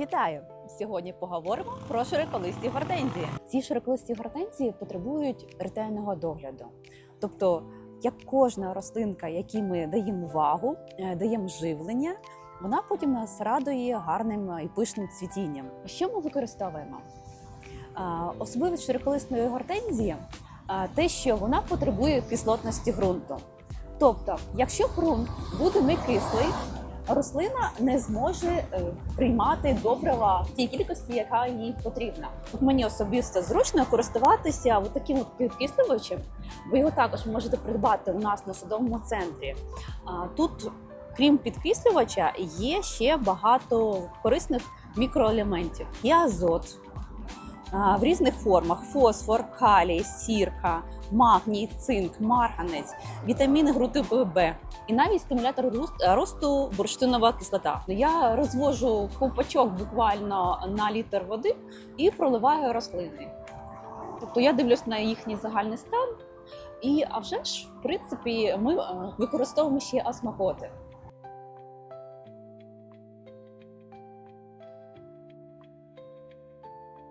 Вітаю! Сьогодні поговоримо про широколисті гортензії. Ці широколисті гортензії потребують ретельного догляду. Тобто, як кожна рослинка, якій ми даємо увагу, е, даємо живлення, вона потім нас радує гарним і пишним цвітінням. Що ми використовуємо? Особливість широколисної гортензії те, що вона потребує кислотності ґрунту. Тобто, якщо ґрунт буде не кислий, рослина не зможе е, приймати добрива в тій кількості, яка їй потрібна. От мені особисто зручно користуватися от таким от підкислювачем. Ви його також можете придбати у нас на садовому центрі. Тут, крім підкислювача, є ще багато корисних мікроелементів. Є азот в різних формах: фосфор, калій, сірка, магній, цинк, марганець, вітаміни групи Б і навіть стимулятор росту бурштинова кислота. Я розвожу ковпачок буквально на літр води і проливаю рослини. Тобто я дивлюсь на їхній загальний стан. І а вже ж, в принципі, ми е, використовуємо ще осмокоти.